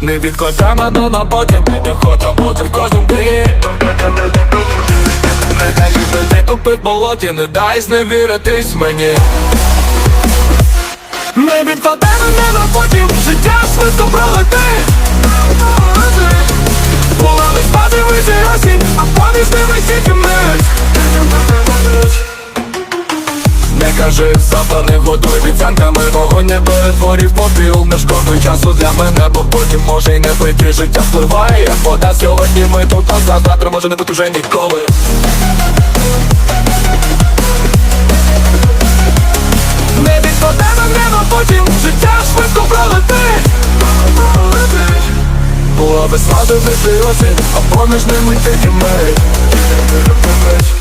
Не відкладай мене на потім Не хочу бути в кожному дні. Не дай жити тупи в болоті Не дай зневіритись мені. Не відкладай мене на потім Життя швидко пролетить була лиш подивити осінь, а поміж ними тільки мить Не кажи, завтра не годуй обіцянками Не перетворів попіл Не шкодуй часу для мене, бо потім може й не прийти Життя впливає, вода Сьогодні ми тут, а завтра може не бути вже ніколи. Не відкладай мене на потім Життя швидко пролетить. Була весна, дивити осінь, а поміж ними тільки З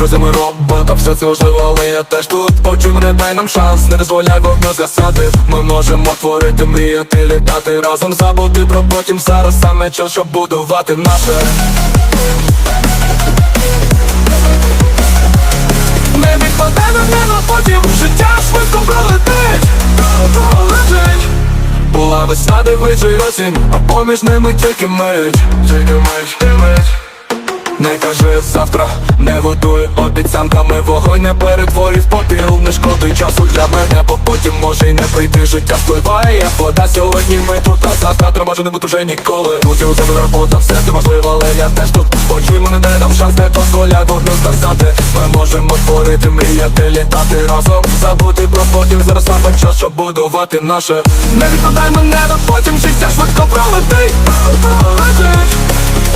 друзями робота, все це важливо, але я теж тут. Почуй мене, дай нам шанс, не дозволяй вогню згасати. Ми можемо творити, мріяти, літати разом Забути про потім, зараз саме час, щоб будувати наше. Не на потім, життя швидко пролетить. Пролетить. Була весна, дивись і осінь, а поміж ними тільки мить. Тільки мить, тільки мить Не кажи завтра, не готуй обіцянками Вогонь не перетворив попіл, не шкодуй часу для мене Бо потім може й не прийти, життя впливає як вода Сьогодні ми тут, а завтра може не бути вже ніколи. Тут у тебе робота, все це можливо, але я теж тут. Почуй мене, дай нам шанс, не дозволяй вогню сказати Ми можемо творити, мріяти, літати разом. Забути про потім, зараз саме час, щоб будувати наше. Не відкладай мене, на потім життя швидко пролетить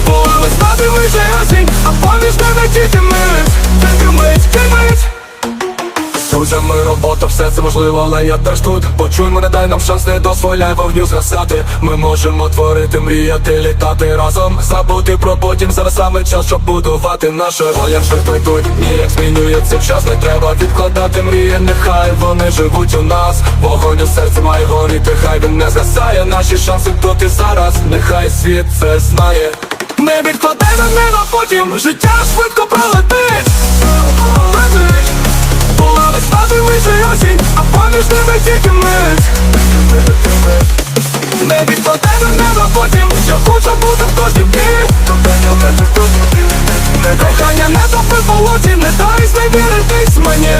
Була весна, дивись осінь, а поміж ними тільки мить Тільки мить, тільки мить. Друзями робота, все це можливо, але я теж тут. Почуй мене, дай нам шанс, не дозволяй вогню згасати. Ми можемо творити, мріяти, літати разом. Забути про потім, зараз саме час, щоб будувати наше. Воля швидко йдуть, ніяк змінюється час Не треба відкладати мрії, нехай вони живуть у нас. Вогонь у серці має горіти, хай він не згасає. Наші шанси тут і зараз, нехай світ це знає потім, життя швидко пролетить. Пролетить. Була весна, дивись і осінь, а поміж ними тільки мить. Не відкладай мене на потім, я хочу бути в кожнім дні. Кохання не топи болоті, не дай зневіритись мені